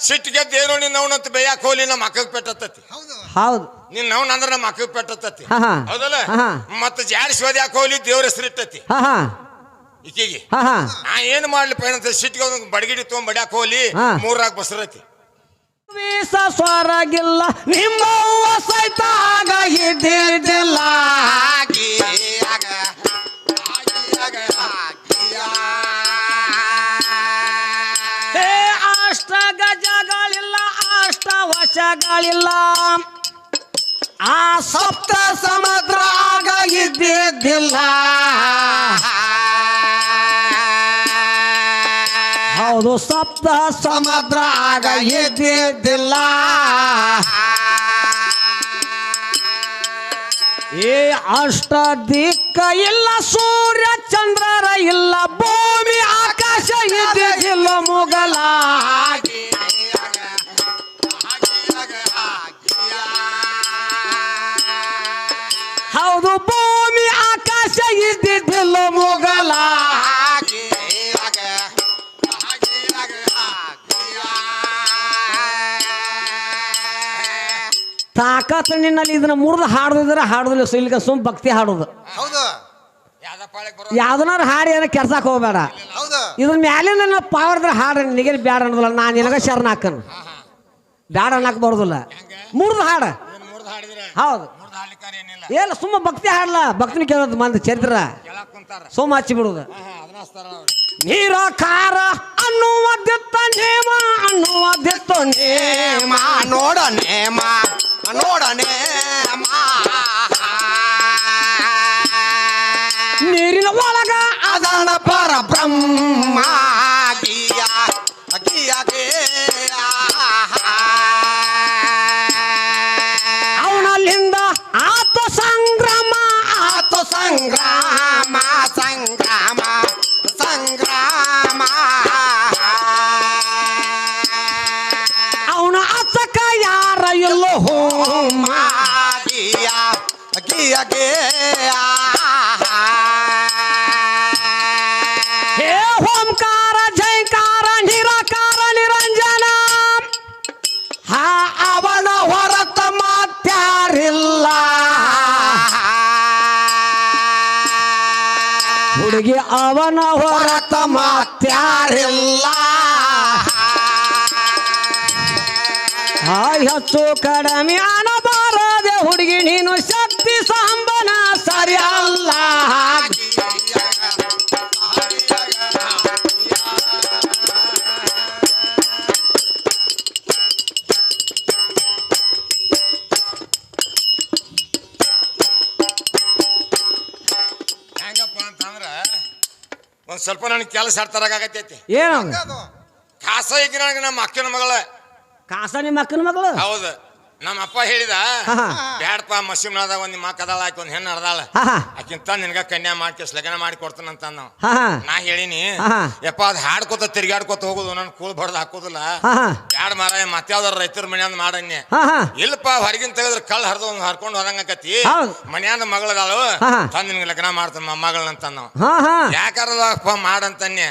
ಸಿಟ್ಟಿಗೆ ದೇವ್ರು ನಿನ್ನ ಅವನಂತ ಬೇಯಾಕ ಕೋಲಿ ನಮ್ಮ ಅಕ್ಕಗೆ ಪೆಟ್ಟತ್ತತಿ. ಹೌದು. ಹೌದು. ನಿನ್ನ ಅವನ ಅಂದ್ರೆ ನಮ್ಮ ಅಕ್ಕಗೆ ಪೆಟ್ಟತ್ತತಿ. ಹೌದಲ್ಲ? ಮತ್ತೆ ಜಾರಿಸಿ ಮತ್ತ ಕೋಲಿ ದೇವ್ರ ಹೆಸರಿಟ್ಟತಿ ಈಕೆಗೆ. ನಾ ಏನ್ ಮಾಡ್ಲಿ ಪೈನಂತ ಸಿಟ್ಟಿಗೆ ಒಂದು ಬಡಗಿಡಿ ತೊಗೊಂಡ್ ಬಡ್ಯಾಕ ಕೋಲಿ ಹಾ. ಮೂರಾಗ ಬಸರತಿ ವೀಸ ನಿಮ್ಮ ನಿಮ್ಮವ್ವ ಸಹಿತ ಆಗ ವಶಗಳಿಲ್ಲ. ಆ ಸಪ್ತ ಸಮುದ್ರ ಆಗ ಇದ್ದಿದ್ದಿಲ್ಲ ಹೌದು, ಸಪ್ತ ಸಮುದ್ರ ಆಗ ಇದ್ದಿದ್ದಿಲ್ಲ ಏ ಅಷ್ಟ ದಿಕ್ಕ ಇಲ್ಲ, ಸೂರ್ಯ ಚಂದ್ರರ ಇಲ್ಲ, ಭೂಮಿ, ಆಕಾಶ ಇದ್ದಿದ್ದಿಲ್ಲ ಮುಗಲ. ತಾಕತ್ ನಿನ್ನಲ್ಲಿ ಇದನ್ನ ಮುರಿದು ಹಾಡುದ್ರೆ ಹಾಡುದಿಲ್ಲ ಸುಲ್ಕ ಸುಮ್ ಭಕ್ತಿ ಹಾಡೋದು. ಹೌದು. ಯಾವ್ದನಾರು ಹಾಡಿ ಏನೋ ಕೆಲ್ಸಕ್ಕೆ ಹೋಗ್ಬೇಡ. ಇದ್ರ ಮ್ಯಾಲೆ ನನ್ನ ಪಾವರ್ದ್ರೆ ಹಾಡ್ರಿ ನಿನಗೆ ಬ್ಯಾಡ ಅನ್ನೋದಿಲ್ಲ ನಾನು ನಿನಗ ಶರಣ ಹಾಕನು. ಬ್ಯಾಡ ಅನ್ನಕ್ ಬರೋದಿಲ್ಲ. ಮುರಿದು ಹಾಡ. ಹೌದು. ಏನ್ ಸುಮ್ಮ ಭಕ್ತಿ ಹಾಡ್ಲ? ಭಕ್ತಿನ ಕೇಳೋದು ಮಂದಿ ಚರಿತ್ರ. ಸುಮ್ಮ ಹಚ್ಚಿ ಬಿಡುದು. ನೀರ ಖಾರ ಅನ್ನುವುದಿತ್ತ ನೇಮ ಅನ್ನುವುದಿತ್ತ ನೇಮ. ನೋಡನೆ ಮಾ ನೋಡನೆ ಮಾ. ನೀರಿನ ಒಳಗ ಪರ ಬ್ರಹ್ಮ ಅವನ ಹೊರತ ಮಾತ್ಯಾರಿಲ್ಲ. ಹುಡುಗಿ ಅವನ ಹೊರತ ಮಾತ್ಯಾರಿಲ್ಲ. ಹಚ್ಚು ಕಡಿಮೆ ಅನಬಾರದೆ ಹುಡುಗಿ ನೀನು ಶಕ್ತಿ ಸಾಂಬನ ಸರಿ ಒಂದ್ ಸ್ವಲ್ಪ ನನಗೆ ಕೆಲಸ ಆಡ್ತಾರಾಗತೈತಿ ಏನು ಕಾಸ ಈಗ ನನಗೆ ನಮ್ಮ ಅಕ್ಕನ ಮಗಳ. ಕಾಸ ನಿಮ್ಮ ಅಕ್ಕನ ಮಗಳು? ಹೌದು. ನಮ್ಮ ಅಪ್ಪ ಹೇಳಿದ. ಬ್ಯಾಡಪ್ಪ ಮಸೀಮ್ನಾದ ಒಂದ್ ನಿಮ್ಮ ಅದಾಳ ಆಕಿ ಒಂದ್ ಹೆಣ್ಣು ಅರ್ದಾಳ ಆಕಿಂತ ನಿನ್ಗ ಕನ್ಯಾ ಮಾಡ್ಕೇಸ್ ಲಗ್ನ ಮಾಡಿ ಕೊಡ್ತಾನಂತ ನಾವು ನಾ ಹೇಳಿನಿ. ಯಪ್ಪ ಅದ್ ಹಾಡ್ಕೋತ ತಿರ್ಗಾಡ್ಕೋತ ಹೋಗುದು ನನ್ ಕೂಲ್ ಬಡ್ದು ಹಾಕೋದಿಲ್ಲ. ಬ್ಯಾಡ ಮಾರ ಮತ್ತಾವ್ದಾರ ರೈತರ ಮನ್ಯಾಂದ ಹಾ ಇಲ್ಲಪ್ಪ ಹೊರಗಿನ ತೆಗೆದ್ರ ಕಳ್ಳ ಹರಿದು ಹರ್ಕೊಂಡು ಹೋದಂಗಕತಿ ಹೌದು. ಮನ್ಯಾಂದ ಮಗಳದಾಳು. ತಂದ್ ನಿನ್ಗೆ ಲಗ್ನ ಮಾಡ್ತಾನ ಮಗಳಂತ ನಾವು ಯಾಕಾರದಪ್ಪ ಮಾಡಂತನ್ಯ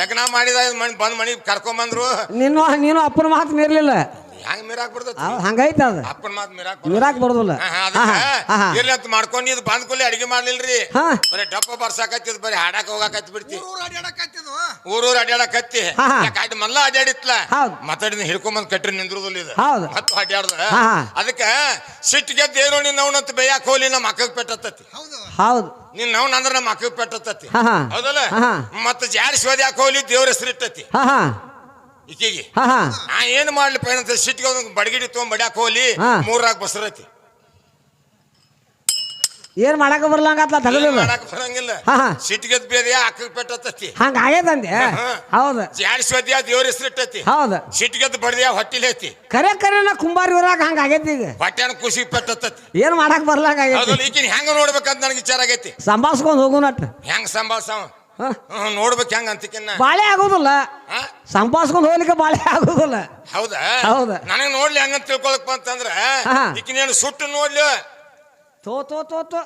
ಲಗ್ನ ಮಾಡಿದ ಬಂದ್ ಮನಿಗ್ ಕರ್ಕೊಂಬಂದ್ರು. ನೀನು ನೀನು ಅಪ್ಪನ ಮಾತು ಮೀರ್ಲಿಲ್ಲ. ಹೆಂಗ್ ಮೀರಾಕ್ ಬಿಡ್ತೈತಿ ಅವ್ ಹಂಗೈತೆ ಅದು. ಅಪ್ಪನ ಮಾತ್ ಮೀರಾಕ್ ಮೀರಾಕ್ ಬರೋದಿಲ್ಲ. ಹಾ, ಹಾ, ಅದಕ್ಕ ಇರ್ಲಿ ಅಂತ ಮಾಡ್ಕೊಂಡು ಇದು ಬಂದ್ ಕೂಲಿ ಅಡಿಗೆ ಮಾಡ್ಲಿಲ್ರಿ. ಹಾ. ಬರೀ ಡಪ್ಪ ಬರ್ಸಾಕತ್ತಿದ್ ಬರೀ ಹಾಡಾಕ ಹೋಗಾಕತ್ತಿ ಬಿಡ್ತಿ. ಊರು ಅಡ್ಯಾಡಕತ್ತಿದ್ವು ಊರೂರ್ ಅಡ್ಯಾಡಕತ್ತಿ. ಹಾ, ಹಾ. ಯಾಕೆ ಮಲ್ಲ ಅಡ್ಯಾಡಿತ್ಲ? ಹೌದು. ಮಾತಾಡಿದ ಹಿಡ್ಕೊಂಬಂದ್ ಕಟ್ರಿ ನಿಂದ್ರದಿಲ್ಲ ಇದು. ಹೌದು. ಮತ್ತು ಅಡ್ಯಾಡ್ದ. ಹಾ, ಹಾ. ಅದಕ್ಕ ಸಿಟ್ಟಿಗೆ ದೇವ್ರು ನಿನ್ನ ಅವನಂತ ಬೇಯಾಕ ಹೋಗ್ಲಿ ನಮ್ಮ ಅಕ್ಕಗ್ ಪೆಟ್ಟತ್ತತಿ. ಹೌದು. ಹೌದು. ನಿನ್ನ ಅವನ್ ಅಂದ್ರ ನಮ್ಮ ಅಕ್ಕಗ್ ಪೆಟ್ಟತ್ತತಿ. ಹಾ, ಹಾ. ಹೌದಲ್ಲ? ಹಾ, ಹಾ. ಮತ್ತ ಜಾರಿ ಶೋದ್ಯಾಕ ಹೋಗ್ಲಿ ದೇವ್ರ ಹೆಸರಿಟ್ಟತಿ ಹಾ ಹಾ. ಈಕಿಗೆ ಹಾ ಹಾ. ನಾ ಏನ್ ಮಾಡ್ಲಿ ಪೇಣಂತ ಸಿಟ್ಟಿಗೆ ಅವ್ನಿಗೆ ಬಡಗಿಡಿ ತೊಗೊಂಡ್ ಬಡ್ಯಾಕ ಹೋಗ್ಲಿ ಹಾ. ಮೂರಾಗ ಬಸರೈತಿ ಏನ್ ಮಾಡಾಕ ಬರ್ಲಂಗತ್ಲ ತಗಲಿಲ್ಲ ಮಾಡಾಕ್ ಬರಂಗಿಲ್ಲ. ಹಾ, ಹಾ. ಸಿಟ್ಟಿಗೆ ಬೇರೆ ಅಕ್ಕಗ್ ಪೆಟ್ಟತ್ತತಿ ಹಂಗ ಆಗೈತಂದೆ ಹಾ. ಹೌದು. ಜಾಡ್ ಶೋದ್ಯ ದೇವ್ರ ಹೆಸರಿಟ್ಟತಿ ಹೌದು. ಸಿಟ್ಟಿಗೆದ್ದು ಬಡ್ದ್ಯಾ ಹೊಟ್ಟಿಲೇತಿ ಕರೆ ಕರೆ ನಾ ಕುಂಬಾರಿ ಊರಾಗ ಹಂಗ ಆಗೈತಿ ಈಗ? ಹೊಟ್ಯಾನ ಖುಷಿ ಪೆಟ್ಟತ್ತತಿ ಏನ್ ಮಾಡಾಕ ಬರ್ಲಾಗ ಆಗೈತಿ ಹೌದಲ್ಲ ಈಗಿನ ಹೆಂಗ ನೋಡ್ಬೇಕಂತ ನನಗೆ ವಿಚಾರ ಆಗೈತಿ. ಸಂಭಾಳ್ಸ್ಕೊಂಡ್ ಹೋಗುನಟ್ ಹೆಂಗ್ ಸಂಭಾಳ್ಸವ ನೋಡ್ಬೇಕು ಹೆಂಗ ಅಂತಿಕಿನ್ನ ಬಾಳೆ ಆಗೋದಿಲ್ಲ. ಸಂಪಾದಿಸ್ಕೊಂಡು ಹೋಗ್ಲಿಕ್ಕೆ ಬಾಳೆ ಆಗೋದಿಲ್ಲ. ಹೌದಾ? ಹೌದಾ. ನನಗೆ ನೋಡ್ಲಿ ಹಂಗಂತ ತಿಳ್ಕೊಳಕ್ ಅಂತಂದ್ರೆ. ಈಕಿನೇನು ಸುಟ್ಟು ನೋಡ್ಲಿ. ತೋ ತೋ ತೋ ತೋ.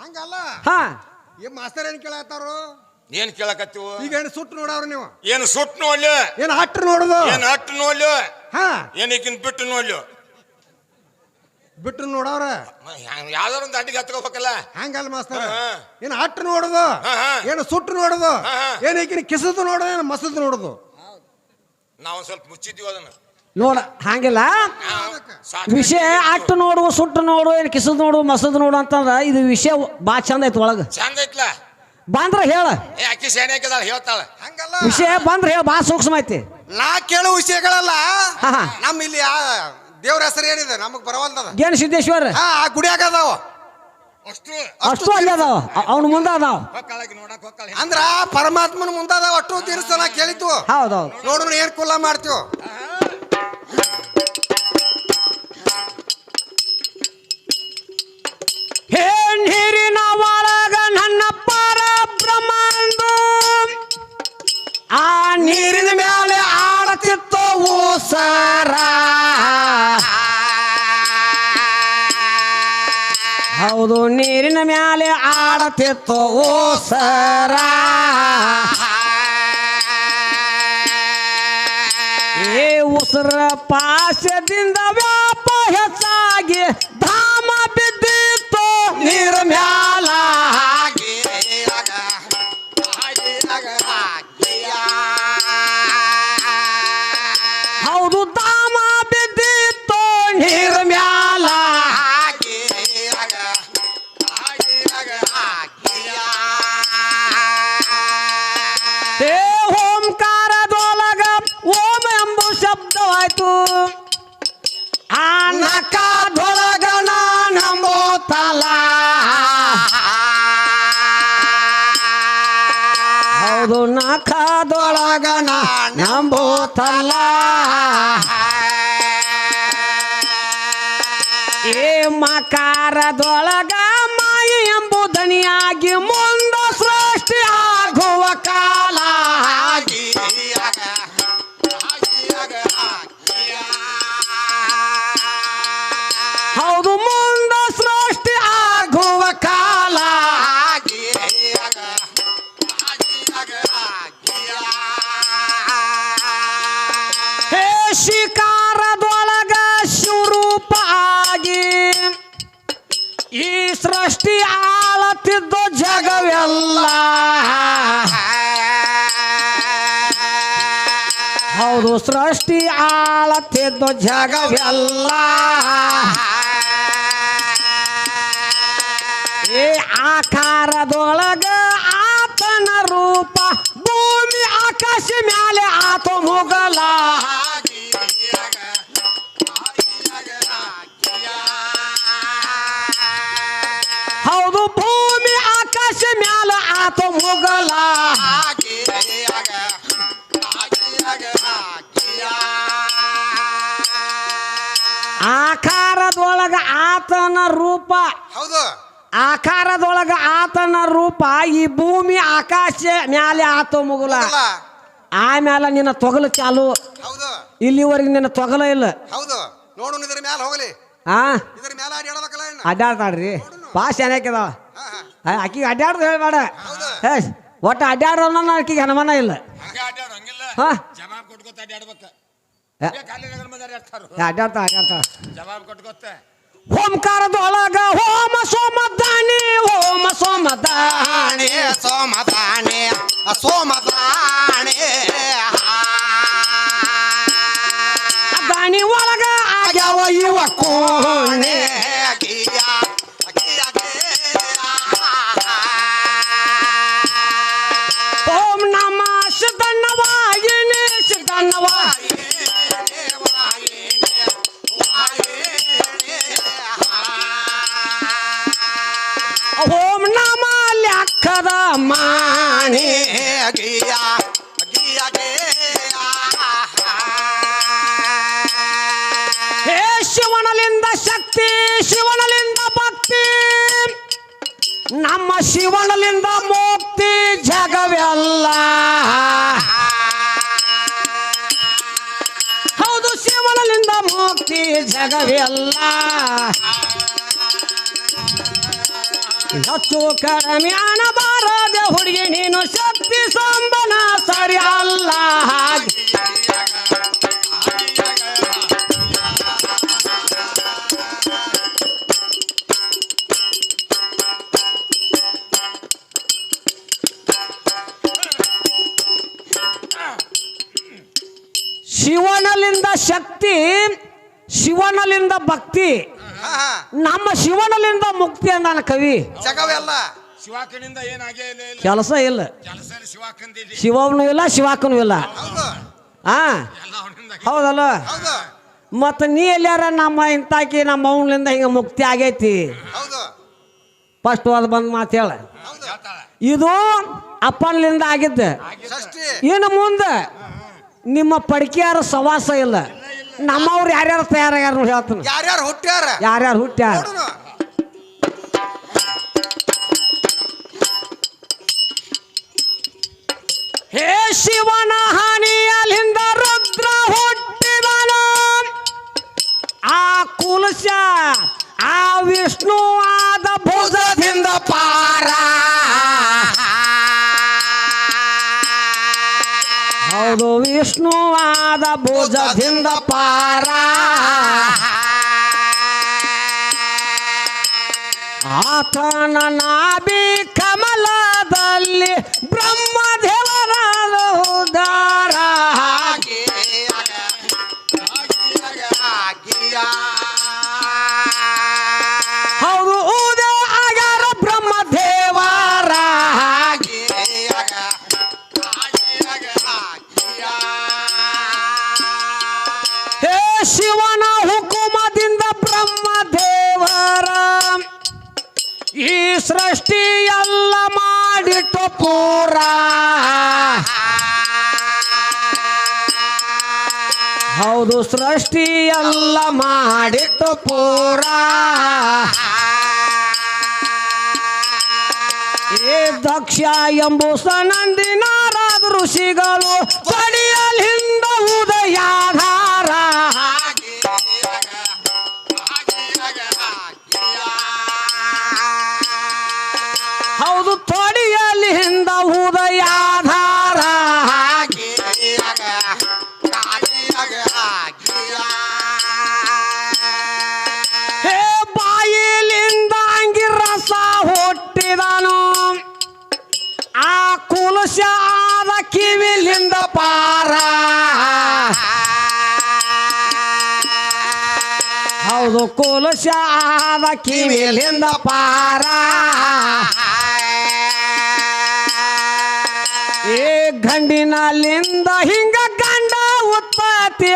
ಹಂಗಲ್ಲ. ಹಾ. ಈ ಮಾಸ್ತರ್ ಏನ್ ಕೇಳತ್ತಾರು ಏನ್ ಕೇಳಕತ್ತೀವು? ಈಗ ಏನು ಸುಟ್ಟು ನೋಡವ್ರ ನೀವು? ಏನು ಸುಟ್ಟು ನೋಡ್ಲಿ. ಏನು ಹಟ್ಟು ನೋಡುದು? ಏನ್ ಹಟ್ಟು ನೋಡ್ಲಿ. ಹಾ. ಏನ್ ಈಗಿನ ಬಿಟ್ಟು ನೋಡ್ಲಿ. ಬಿಟ್ಟು ನೋಡವ್ರ? ಯಾವ್ದಾರ ಒಂದು ಅಡ್ಡಿಗೆ ಹತ್ಕೋಬೇಕಲ್ಲ? ಹಂಗಲ್ಲ ಮಾಸ್ತರ. ಏನು ಅಟ್ಟು ನೋಡುದು. ಏನು ಸುಟ್ಟು ನೋಡುದು. ಏನು ಈಗಿನ ಕಿಸದು ನೋಡುದು ಏನು ಮಸದು ನೋಡುದು? ನಾವು ಸ್ವಲ್ಪ ಮುಚ್ಚಿದ್ದೀವಿ ಅದನ್ನ. ನೋಡ ಹಂಗಿಲ್ಲ. ವಿಷಯ ಅಟ್ಟು ನೋಡು ಸುಟ್ಟು ನೋಡು ಏನು ಕಿಸದ್ ನೋಡು ಮಸದ್ ನೋಡು ಅಂತಂದ್ರ ಇದು ವಿಷಯ ಬಾ ಚಂದ ಐತಿ ಒಳಗ. ಚಂದ ಐತ್ಲ. ಬಂದ್ರ ಹೇಳ. ಅಕ್ಕಿ ಸೇನೆ ಹೇಳ್ತಾಳ. ಹಂಗಲ್ಲ. ವಿಷಯ ಬಂದ್ರ ಹೇಳ ಬಾ ಸೂಕ್ಷ್ಮ ಐತಿ. ನಾ ಕೇಳೋ ವಿಷಯಗಳಲ್ಲ. ನಮ್ಮ ಇಲ್ಲಿ ಆ ದೇವ್ರ ಹೆಸರು ಏನಿದೆ? ನಮಗ್ ಬರವಲ್ದದ. ಏನ್ ಸಿದ್ದೇಶ್ವರ? ಹಾ ಆ ಗುಡಿಯಾಗ ಅದಾವ. ಅಷ್ಟು ಅಷ್ಟು ಅಲ್ಲಿ ಅದಾವ. ಅವನ ಮುಂದೆ ಅದಾವ. ಹೊಕ್ಕಾಳಕ್ಕೆ ನೋಡಕ್ ಹೊಕ್ಕಾಳ ಅಂದ್ರ ಪರಮಾತ್ಮನ ಅದಾವ ಅಷ್ಟು ತೀರ್ಸ ಕೇಳಿತು ಹೌದೌದು. ನೋಡ್ರಿ ಏನ್ ಕುಲ್ಲ ಮಾಡ್ತೀವ. ಹೇ ನೀರಿನ ಒಳಗ ನನ್ನ ಪರ ಬ್ರಹ್ಮಾಂಡ ಆ ನೀರಿನ ಮೇಲೆ ಆಡತಿತ್ತು ಊಸರ? ಹೌದು ನೀರಿನ ಮೇಲೆ ಆಡತಿತ್ತು ಸರ ಏ ಉಸಿರ ಪಾಶದಿಂದ ನಖದೊಳಗ ನಂಬೋತಲ್ಲ. ಏ ಮಕಾರದೊಳಗ ಮಾಯಿ ಎಂಬುದನಿಯಾಗಿ ಮುಂದ ಈ ಸೃಷ್ಟಿ ಆಳತ್ತಿದ್ದ ಜಗವೆಲ್ಲ. ಹೌದು ಸೃಷ್ಟಿ ಆಳತ್ತಿದ್ದ ಜಗವೆಲ್ಲ. ಏ ಆಕಾರದೊಳಗ ಆತನ ರೂಪ ಭೂಮಿ ಆಕಾಶ ಆತ ಮುಗಲ. ಆಕಾರದೊಳಗ ಆತನ ರೂಪ. ಹೌದು. ಆಕಾರದೊಳಗ ಆತನ ರೂಪ. ಈ ಭೂಮಿ ಆಕಾಶ ಮ್ಯಾಲೆ ಆತ ಮುಗುಲ. ಆಮೇಲೆ ನಿನ್ನ ತೊಗಲು ಚಾಲು. ಹೌದು. ಇಲ್ಲಿವರೆಗೆ ನಿನ್ನ ತೊಗಲ ಇಲ್ಲ. ಹೌದು. ನೋಡು ಇದ್ರ ಮ್ಯಾಲ ಹೋಗಲಿ. ಆ? ಇದ್ರ ಮ್ಯಾಲ ಅಡ್ಯಾಡಬೇಕಲ್ಲ ಇನ್ನು. ಅಡ್ಡಾಡ್ತಾಡ್ರಿ ಭಾಳ ಚೆನ್ನಾಗಿದಾವ ಹಾ. ಆಕಿಗೆ ಅಡ್ಡಾಡ್ದು ಹೇಳ್ಬೇಡ. ಏ ಒಟ್ಟು ಅಡ್ಡಾಡೋಣ ಆಕಿಗೆ ಹನುಮಾನ ಇಲ್ಲ. ಹಾ? ಅಡ್ಡಾಡ್ತಾ ಅಡ್ಡಾಡ್ತಾ ಓಂಕಾರದೊಳಗ ಹೋಮ ಸೋಮದಾನಿ ಹೋಮ ಸೋಮದಾನಿ. ಸೋಮದಾನಿ ಸೋಮದಾನೆ ಶಕ್ತಿ ಶಿವನಲಿಂದ ಭಕ್ತಿ. ನಮ್ಮ ಶಿವನಲಿಂದ ಮುಕ್ತಿ ಜಗವೆಲ್ಲ. ಹೌದು ಶಿವನಲಿಂದ ಮುಕ್ತಿ ಜಗವೆಲ್ಲ. ಹೆಚ್ಚು ಕಡಿಮೆ ಬಾರದೆ ಹುಡುಗಿ ನೀನು ಶಕ್ತಿ ಸಂಬನ ಸರಿ ಅಲ್ಲ ಹಾಗೆ ಶಿವನಲ್ಲಿಂದ ಶಕ್ತಿ ಶಿವನಲ್ಲಿಂದ ಭಕ್ತಿ. ನಮ್ಮ ಶಿವನಲ್ಲಿಂದ ಮುಕ್ತಿ ಅಂದಾನ ಕವಿ. ಜಗವೆಲ್ಲ ಶಿವಾಕನಿಂದ ಏನಾಗೇ ಇಲ್ಲ ಕೆಲಸ ಇಲ್ಲ. ಶಿವನು ಇಲ್ಲ ಶಿವಾಕನು ಇಲ್ಲ. ಹೌದು. ಹಾ ಎಲ್ಲ ಅವನಿಂದ ಹೌದಲ್ಲ? ಹೌದು. ಮತ್ತ ನೀ ಎಲ್ಲಾರ ನಮ್ಮ ಇಂತಾಕಿ ನಮ್ಮ ಅವನಿಂದ ಹಿಂಗ ಮುಕ್ತಿ ಆಗೈತಿ? ಹೌದು. ಫಸ್ಟ್ ಅದು ಬಂದ್ ಮಾತು ಹೇಳ. ಹೌದು. ಇದು ಅಪ್ಪನಿಂದ ಆಗಿದ್ದ. ಏನು ಇನ್ನು ಮುಂದೆ ನಿಮ್ಮ ಪಡಕಿಯಾರ ಸವಾಸ ಇಲ್ಲ. ನಮ್ಮವ್ರು ಯಾರ್ಯಾರು ತಯಾರಾಗ್ಯಾರ ನೋಡಿ ಹೇಳ್ತಾನ. ಯಾರ್ಯಾರು ಹುಟ್ಟ್ಯಾರ? ಯಾರ್ಯಾರು ಹುಟ್ಟ್ಯಾರ? ನೋಡುನು ಹೇ ಶಿವನ ಹಾನಿಯಲ್ಲಿಂದ ರುದ್ರ ಹುಟ್ಟಿದನು. ಆ ಕುಲಶ ಆ ವಿಷ್ಣು ಹೌದು ವಿಷ್ಣುವಾದ ಭುಜದಿಂದ ಪಾರ. ಆತನ ನಾಭಿ ಹೌದು ಸೃಷ್ಟಿ ಎಲ್ಲ ಮಾಡಿಟ್ಟು ಪೂರ. ಏ ದಕ್ಷ ಎಂಬು ಸನಂದಿನಾರಾದ ಋಷಿಗಳು ಪಡಿಯಲ್ ಹಿಂದ ಉದಯಾಧಾರ ಕುಲಶ ಆದ ಕಿವಿಲಿಂದ ಪಾರ. ಹೌದು ಕುಲಶ ಆದ ಕಿವಿಲಿಂದ ಪಾರ. ಏ ಗಂಡಿನಲ್ಲಿಂದ ಹಿಂಗ ಗಂಡ ಉತ್ಪತ್ತಿ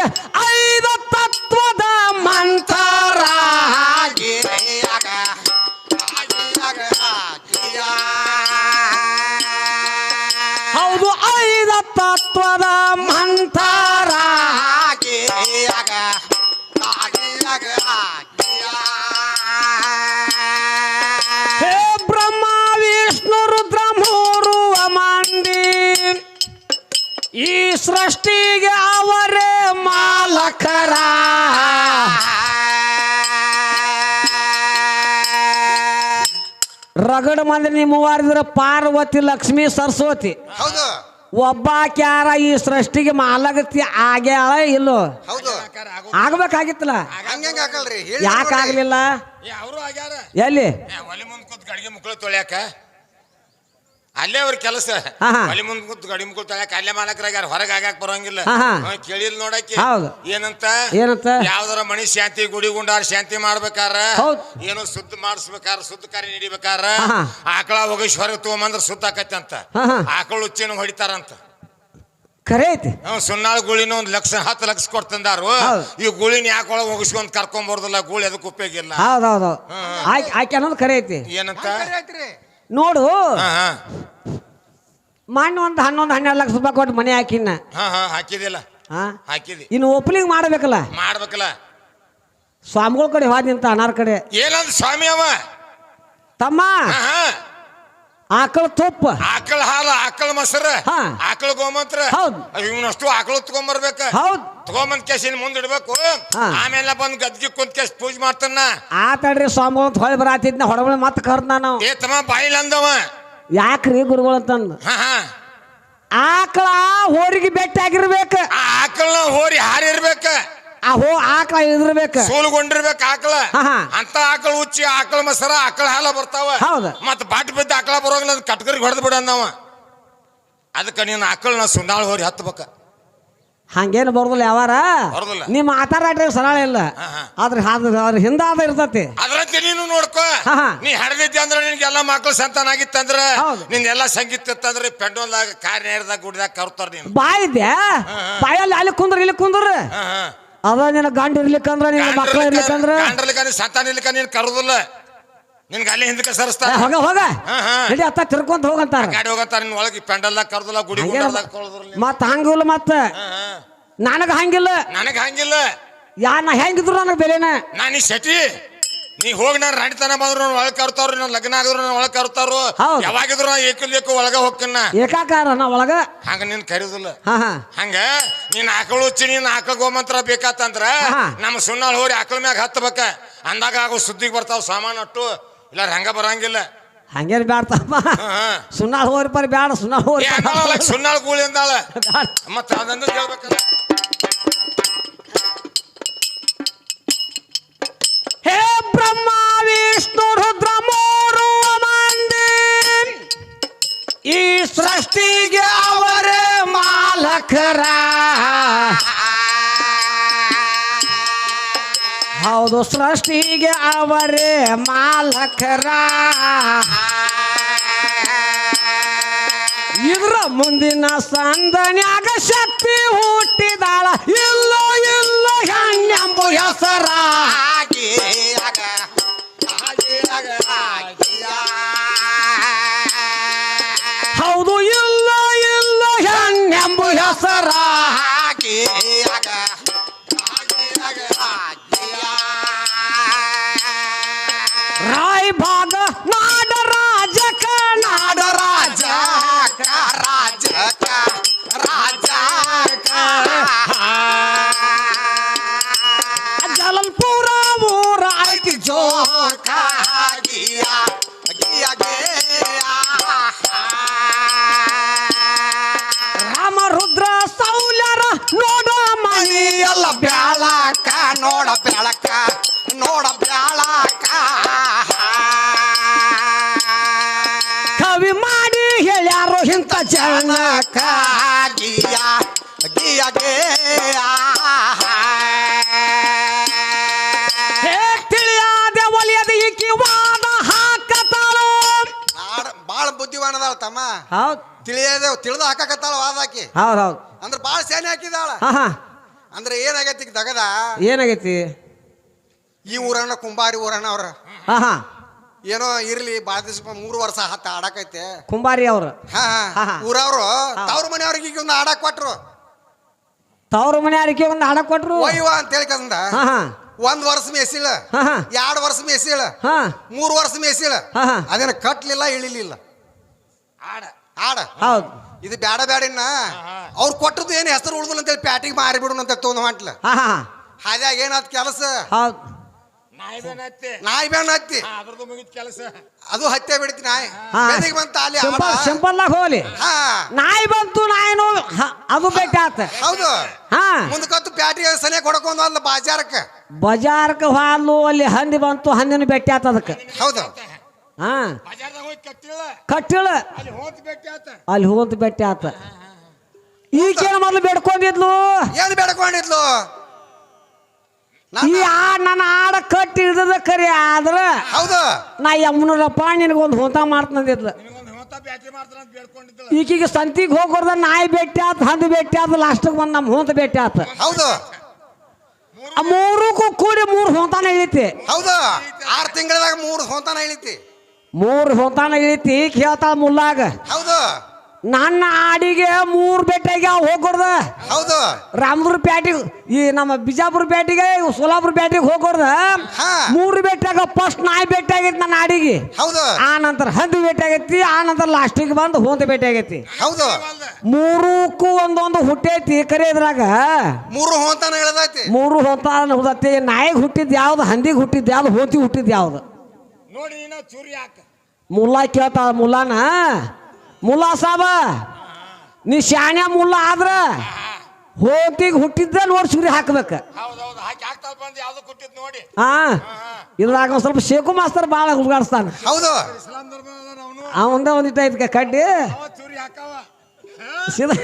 ಹೇ ಬ್ರಹ್ಮ ವಿಷ್ಣು ರುದ್ರ ಮೂರು ಈ ಸೃಷ್ಟಿಗೆ ಅವರೇ ಮಾಲಕರ. ರಗಡ ಮಂದಿ ನೀವು ಮೂವಾರಿದ್ರ ಪಾರ್ವತಿ ಲಕ್ಷ್ಮಿ ಸರಸ್ವತಿ. ಹೌದು. ಒಬ್ಬಾಕ್ಯಾರ ಈ ಸೃಷ್ಟಿಗೆ ಮಾಲಗತಿ ಆಗ್ಯಾಳ ಇಲ್ಲೋ? ಹೌದು. ಆಗ್ಬೇಕಾಗಿತ್ತಲ್ಲ? ಹಂಗ ಹಾಕಲ್ರಿ ಯಾಕೆ ಆಗ್ಲಿಲ್ಲ? ಏ ಅವರು ಆಗ್ಯಾರ. ಎಲ್ಲಿ? ಒಲಿ ಮುಂದ್ ಕೂತ್ ಗಡಿಗೆ ಮುಕ್ಕಳು ತೊಳ್ಯಾಕ. ಅಲ್ಲೇ ಅವ್ರ ಕೆಲಸ. ಒಲೆ. ಮುಂದ್ ಕೂತ್ ಗಡಿ ಮುಕ್ಕಳು ತೊಳ್ಯಾಕ ಅಲ್ಲೇ ಮಾಲಕರಾಗ್ಯಾರ ಹೊರಗೆ ಆಗಾಕ ಬರೋಂಗಿಲ್ಲ. ಕೇಳಿಲ್ ನೋಡಕ್ಕೆ. ಏನಂತ? ಏನಂತ? ಯಾವ್ದಾರ ಮಣಿ ಶಾಂತಿ ಗುಡಿ ಗುಂಡಾರ ಶಾಂತಿ ಮಾಡ್ಬೇಕಾರ. ಏನೋ ಶುದ್ಧ ಮಾಡಿಸ್ಬೇಕಾರ ಶುದ್ಧ ಕಾರ್ಯ ನಡಿಬೇಕಾರ. ಆಕಳ ಹೋಗಿಸ್ ಹೊರಗೆ ತಗೊಂಬಂದ್ರ ಸುತ್ತಾಕತ್ತೆ ಅಂತ. ಆಕಳ ಉಚ್ಚಿನ ಹೊಡಿತಾರಂತ. ಖರೆ ಐತಿ. ಸುನ್ನಾಳ ಗುಳಿನ ಒಂದ್ ಲಕ್ಷ ಹತ್ತು ಲಕ್ಷ ಕೊಡ್ತಂದಾರು. ಹೌದ್. ಈ ಗುಳಿನ ಯಾಕೊಳಗ ಹೋಗಿಸ್ಕೊಂಡ್ ಕರ್ಕೊಂಡ್ ಬರೋದಿಲ್ಲ? ಗುಳಿ ಅದಕ್ಕೆ ಉಪಯೋಗ ಇಲ್ಲ. ಹೌದೌದು ಆಕೆ ಆಕೆ ಅನ್ನೋದು ಖರೆ ಐತಿ. ಏನಂತ? ನೋಡು. ಹಾ ಹಾ. ಮಣ್ಣು ಒಂದು ಹನ್ನೊಂದು ಹನ್ನೆರಡು ಲಕ್ಷ ರೂಪಾಯಿ ಕೊಟ್ಟು ಮನೆ ಹಾಕಿನ ಹಾ ಹಾ ಹಾಕಿದಿಲ್ಲ ಹಾ? ಹಾಕಿದಿ ಇನ್ನು ಓಪನಿಂಗ್ ಮಾಡ್ಬೇಕಲ್ಲ? ಮಾಡ್ಬೇಕಲ್ಲ. ಸ್ವಾಮಿಗಳ ಕಡೆ ಹೋದ್ ನಿಂತ ಅನಾರ್ ಕಡೆ. ಏನಂದ ಸ್ವಾಮಿ ಅವ? ತಮ್ಮ? ಹಾ, ಹಾ. ಆಕಳ ತುಪ್ಪ. ಆಕಳ ಹಾಲ ಆಕಳ ಮೊಸರ ಹಾ. ಆಕಳ ಗೋಮಂತ್ರ. ಹೌದ್. ಇವನಷ್ಟು ಆಕಳ ತಗೊಂಬರ್ಬೇಕ. ಹೌದ್. ತಗೊಂಬಂದ್ ಕೇಸಿನ ಮುಂದ್ ಇಡ್ಬೇಕು. ಹಾ. ಆಮೇಲೆ ಬಂದ್ ಗದ್ಗಿ ಕುಂತ್ ಕೇಸ್ ಪೂಜೆ ಮಾಡ್ತಾನ. ಆತಾಡ್ರಿ ಸ್ವಾಮಿ ಅಂತ ಹೊಳಿ ಬರಾತಿದ್ನ ಹೊಡಬಳ ಮತ್ತೆ ಕರ್ದ ನಾವು. ಏ ತಮ್ಮ ಬಾಯಿಲ್ ಅಂದವ. ಯಾಕ್ರಿ ಗುರುಗಳು ಅಂತಂದು? ಹಾ ಹಾ. ಆಕಳ ಹೋರಿಗೆ ಬೆಟ್ಟ ಆಗಿರ್ಬೇಕು. ಆ ಆಕಳನ ಹೋರಿ ಹಾರಿರ್ಬೇಕ. ಆ ಹೋ ಆಕಳ ಇದ್ರಬೇಕು ಸೋಲುಗೊಂಡಿರ್ಬೇಕು ಆಕಳ ಹಾ. ಅಂತ ಆಕಳ ಉಚ್ಚಿ ಆಕಳ ಮಸರ ಆಕಳ ಹಾಲ ಬರ್ತಾವ ಹೌದು. ಮತ್ ಬಾಟ್ ಬಿದ್ದ ಆಕಳ ಬರೋಂಗಿಲ್ಲ ಅದ್ ಕಟ್ಕರಿಗೆ ಹೊಡೆದ್ ಬಿಡ ನಾವ ಅದಕ್ಕೆ ನೀನು ನಾ ಸುಂದಾಳ ಹೋರಿ ಹತ್ಬೇಕ ಹಂಗೇನು ಬರೋದಿಲ್ಲ ಯಾವಾರ ಬರೋದಿಲ್ಲ. ನಿಮ್ಮ ಮಾತಾಡ ಸರಳ ಇಲ್ಲ ಹಾ, ಹಾ. ಆದ್ರೆ ಅದ್ರ ಅದ್ರ ಹಿಂದಾದ ಇರ್ತತಿ ಅದ್ರಂತೆ ನೀನು ನೋಡ್ಕೋ ಹಾ, ಹಾ. ನೀ ಹಡದಿದ್ದೆ ಅಂದ್ರೆ ನಿನ್ಗೆ ಎಲ್ಲ ಮಕ್ಳು ಸಂತಾನ ಆಗಿತ್ತಂದ್ರ ಹೌದು. ನಿನ್ ಎಲ್ಲಾ ಸಂಗೀತ ಇತ್ತಂದ್ರೆ ಪೆಂಡೋಲ್ದಾಗ ಕಾರ್ ನೇರದಾಗ ಗುಡಿದಾಗ ಕರ್ತಾರ ನೀನು ಬಾಯಿದ್ಯಾ ಬಾಯಲ್ಲಿ ಅಲ್ಲಿ ಕುಂದ್ರ ಇಲ್ಲಿ ಕುಂದ್ರ ಹಾ, ಹಾ. ಅದ ನಿನ್ನ ಗಂಡ ಇರ್ಲಿಕ್ಕಂದ್ರ ನಿನ್ನ ಮಕ್ಳು ಇರ್ಲಿಕ್ಕಂದ್ರ ಸಂತಾನ ಇರ್ಲಿಕ್ಕ ನೀನ್ ಕರುದಿಲ್ಲ. ನಿನ್ಗೆ ಅಲ್ಲಿ ಹಿಂದಕ್ಕೆ ಸರಿಸ್ತಾ ಸರಿಸ್ತಾರ ಹೋಗ ಹೋಗ. ನಡಿ ಅತ್ತ ತಿರ್ಕೊಂತ ಹೋಗಂತಾರ ಗಾಡಿ ಹೋಗತ್ತಾರ ನಿನ್ ಒಳಗೆ ಪೆಂಡಲ್ದಾಗ ಕರ್ದಿಲ್ಲ ಗುಡಿ ಮತ್ತ ಹಂಗಿಲ್ಲ ಮತ್ತ? ನನಗ ಹಂಗಿಲ್ಲ. ನನಗೆ ಹಂಗಿಲ್ಲ. ಯಾ ನಾ ಹೆಂಗಿದ್ರು ನನಗ ಬೆಲೆನ? ನಾನು ಶೆಟ್ಟಿ ಶೆಟಿ ನೀ ಹೋಗಿ ನಾನು ರಾಣಿತನ ಬಂದ್ರು ಒಳಗೆ ಕರ್ತಾವ್ರು ನಾನು ಲಗ್ನ ಆಗಿದ್ರು ನಾನು ಒಳಗೆ ಕರ್ತಾರು ಹೌದು. ಯಾವಾಗಿದ್ರು ನಾ ಏಕಲ್ ಒಳಗ ಹೋಗ್ಕನ್ನ ಏಕಾಕಾರ ನಾ ಒಳಗ? ಹಂಗ ನೀನ್ ಕರೀದಿಲ್ಲ. ಹಾ ಹಾ. ಹಂಗ ನೀನ್ ಆಕಳು ಉಚ್ಚಿ ನೀನ್ ಆಕಳ ಗೋಮಂತ್ರ ಬೇಕಾತಂದ್ರ ಹಾ. ನಮ್ಮ ಸುಣ್ಣಾಳ್ ಹೋರಿ ಆಕಳ ಮ್ಯಾಗ ಹತ್ತಬೇಕ ಅಂದಾಗ ಆಗೋ ಸುದ್ದಿಗೆ ಬರ್ತಾವ ಸಾಮಾನು ಅಟ್ಟು. ಇಲ್ಲ ರಂಗ ಬರಂಗಿಲ್ಲ. ಹಂಗೇನ್ ಹಾ, ಹಾ. ಸುಣ್ಣಾಳ್ ಹೋರಿ ಪರಿ ಬ್ಯಾಡ ಸುಣ್ಣಾಳ್ ಹೋರಿ ಏ ಅಂದಾಳಲ್ಲ, ಸುಣ್ಣಾಳ್ ಗೂಳಿ ಅಂದಾಳ ಬ್ಯಾಡ. ಮತ್ತ ಅದನ್ನ ಕೇಳ್ಬೇಕಲ್ಲ. ಹೇ ಬ್ರಹ್ಮ, ವಿಷ್ಣು, ರುದ್ರ, ಮೂರು ಮಂದಿ. ಈ ಸೃಷ್ಟಿಗೆ ಅವರೇ ಮಾಲಕರ. ಹೌದು, ಸೃಷ್ಟಿಗೆ ಅವರೇ ಮಾಲಕರ. ಇದ್ರ ಮುಂದಿನ ಸಂದನ್ಯಾಗ ಶಕ್ತಿ ಹುಟ್ಟಿದಾಳ. ಇಲ್ಲೋ ಹೆಣ್ಣೆಂಬು ಹೆಸರ ಹೌದು ಇಲ್ಲ ಇಲ್ಲ ಹೆಣ್ಣೆಂಬು ಹೆಸರ. ರಾಯ್ ಭಾಗ ಇಂಥ ಜನ ಜನಕ ಗಿಯ ಗಿಯ ಗಿಯ ಹೇ ತಿಳಿಯಾದ ಒಲಿಯದ ಈಕಿ ವಾದ ಹಾಕತಾಳು ಬಾಳ ಬುದ್ಧಿವಾನದಾಳ ತಮ್ಮ ಹೌದ್ ತಿಳಿಯದ ತಿಳಿದು ಹಾಕಕತ್ತಾಳ ವಾದಾಕಿ ಹೌದ್ ಹೌದ್ ಅಂದ್ರ ಬಾಳ ಸೇನೆ ಹಾಕಿದಾಳ ಹಾ ಹಾ ಅಂದ್ರೆ ಏನಾಗೈತಿ ಈಗ ದಗದ ಏನಾಗೈತಿ ಈ ಊರನ್ನ ಕುಂಬಾರಿ ಊರನ್ನ ಅವ್ರ ಹಾ ಹಾ ಏನೋ ಇರ್ಲಿ ಬಾಳ ದಿವಸ ಮೂರು ವರ್ಷ ಹತ್ತ ಆಡಕೈತೆ. ಕುಂಬಾರಿ ಅವ್ರು. ಹಾ ಹಾ, ಹಾ. ಊರವ್ರು. ತವ್ರ ಮನೆಯವ್ರಿಗೆ ಈಗ ಒಂದು ಆಡಕ್ ಕೊಟ್ರು. ತವ್ರ ಮನೆಯವ್ರಿಗೆ ಒಂದು ಆಡಕ್ ಕೊಟ್ರು. ಅಯ್ಯೋ ಅಂತ ಹೇಳ್ಕಂದ ಹಾ ಹಾ. ಒಂದ್ ವರ್ಷ ಮೇಸಿಳ ಹಾ, ಹಾ. ಎರಡ್ ವರ್ಷ ಮೇಸಿಳ ಹಾ. ಮೂರು ವರ್ಷ ಮೇಸಿಳ ಹಾ, ಹಾ. ಅದೇನ ಕಟ್ಲಿಲ್ಲ ಇಳಿಲಿಲ್ಲ. ಆಡ ಆಡ. ಹೌದು. ಇದು ಬ್ಯಾಡ ಬ್ಯಾಡಿನ ಅವ್ರು ಕೊಟ್ಟದ್ದು ಏನು ಹೆಸರು ಉಳ್ದಿಲ್ಲ ಅಂತೇಳಿ ಪ್ಯಾಟಿಗೆ ಮಾರಿ ಬಿಡೋಣ ಅಂತ ತೊಗೊಂಡ್ ಹೊಂಟ್ಲ. ಹಾ ಹಾ ಹಾದ್ಯಾಗ ಏನಾತ್ ಕೆಲಸ? ಹೌದ್. ನಾಯಿ ಬೇಣ ಹತ್ತಿ. ಅದ್ರದ್ದು ಮುಗಿದ ಕೆಲಸ. ಅದು ಹತ್ತೆ ಬಿಡ್ತಿ ನಾಯಿ. ಹಾ. ಬೆದಿಗೆ ಬಂತ ಅಲ್ಲಿ ಆಡ. ಸಿಂಪಲ್ ಸಿಂಪಲ್ ಆಗಿ ಹೋಗ್ಲಿ. ಹಾ. ನಾಯಿ ಬಂತು ನಾಯಿ ನೋವು. ಹ, ಅದು ಬೆಟ್ಟ ಆತ ಹೌದು. ಹಾ. ಮುಂದಕ್ಕತ್ತು ಪ್ಯಾಟಿ ಸನೆ ಕೊಡ್ಕೊಂಡು ಅಲ್ಲ ಬಾಜಾರಕ್ಕೆ. ಬಜಾರ್ಕ ಹಾಲು ಅಲ್ಲಿ ಹಂದಿ ಬಂತು ಹಂದಿನ ಬೆಟ್ಟ ಆತ ಅದಕ್ಕೆ ಹೌದು. ಹಾ. ಬಜಾರ್ದಾಗ ಹೋಗಿ ಕಟ್ಟಿಳ. ಕಟ್ಟಿಳ. ಅಲ್ಲಿ ಹೋತ್ ಭೇಟಿ ಆತ ಅಲ್ಲಿ ಹೋಗಂತ ಬೆಟ್ಟ ಆತ ಈಗೇನು ಮೊದಲು ಬೇಡ್ಕೊಂಡಿದ್ಲು? ಏನು ಬೇಡಕೊಂಡಿದ್ಲು? ಈ ಆ ನನ್ನ ಆಡ ಕಟ್ಟಿ ಹಿಡಿದ ಕರಿ ಆದ್ರ ಹೌದು. ನಾ ಯಮ್ಮನರಪ್ಪ ನಿನಗೊಂದು ಹೊಂತ ಮಾಡ್ತಂದಿದ್ಲು ಈಕಿಗೆ ಸಂತಿಗೆ ಹೋಗೋರ್ದ ನಾಯಿ ಭೇಟಿ ಆತ ಹಂದ್ ಭೇಟಿ ಆತ ಲಾಸ್ಟಿಗೆ ಬಂದು ನಮ್ಮ ಹೊಂತ ಭೇಟಿ ಆತ. ಹೌದು. ಆ ಮೂರಕ್ಕೂ ಕೂಡಿ ಮೂರು ಹೋತಾನ ಇಳಿತಿ. ಹೌದು. ಆರು ತಿಂಗಳದಾಗ ಮೂರು ಹೊಂತಾನ ಇಳಿತಿ. ಮೂರು ಹೋತಾನ ಇಳಿತಿ ಈಕ ಹೇಳ್ತಾಳ ಮುಲ್ಲಾಗ. ಹೌದು. ನನ್ನ ಆಡಿಗೆ ಮೂರು ಬೆಟ್ಟಿಗೆ ಹೋಗೋರ್ದ ಹೌದು. ರಾಮದುರ್ ಪ್ಯಾಟಿಗೆ ಈ ನಮ್ಮ ಬಿಜಾಪುರ ಪ್ಯಾಟಿಗೆ ಸೋಲಾಪುರ ಪ್ಯಾಟಿಗೆ ಹೋಗೋರ್ದ ಹಾ. ಮೂರು ಬೆಟ್ಟಾಗ ಫಸ್ಟ್ ನಾಯಿ ಭೇಟಿ ಆಗೈತಿ ನನ್ನ ಆಡಿಗೆ. ಹೌದು. ಆ ನಂತರ ಹಂದಿ ಭೇಟಿ ಆಗೈತಿ ಆ ನಂತರ ಲಾಸ್ಟಿಗೆ ಬಂದು ಹೋಂದ ಭೇಟಿ ಆಗೈತಿ. ಹೌದು. ಮೂರಕ್ಕೂ ಒಂದೊಂದು ಹುಟ್ಟೈತಿ ಕರೆ ಇದ್ರಾಗ. ಮೂರು ಹೊಂತಾನ ಮೂರು ಹೊಂತ ಹುಟ್ಟೈತಿ ನಾಯಿಗೆ ಹುಟ್ಟಿದ್ ಯಾವ್ದು ಹಂದಿಗೆ ಹುಟ್ಟಿದ್ ಯಾವ್ದು ಹೋತಿ ಹುಟ್ಟಿದ್ ಯಾವ್ದು? ನೋಡಿ ನೀನು ಚೂರಿ ಹಾಕ. ಮುಲ್ಲಾ ಕೇಳ್ತಾಳ ಮುಲ್ಲಾನ. ಮುಲ್ಲಾ ಸಾಬ ನೀ ಶಾಣ್ಯ ಮುಲ್ಲ ಆದ್ರ ಹೋತಿಗೆ ಹುಟ್ಟಿದ್ದ ನೋಡಿ ಸುರಿ ಹಾಕ್ಬೇಕು. ಹೌದು ಹಾಕಿ ಹಾಕ್ತಾ ಬಂದು ಯಾವ್ದು ಕೊಟ್ಟಿದ್ ನೋಡಿ. ಆ ಇದ್ರಾಗ ಒಂದ್ ಸ್ವಲ್ಪ ಶೇಖು ಮಾಸ್ತರ್ ಭಾಳ ಹುಡುಗಾಡ್ಸ್ತಾನ. ಹೌದು. ಅವಂದ ಒಂದಿಟ್ಟ ಐತಿ ಕಡ್ಡಿ. ಸೀದಾ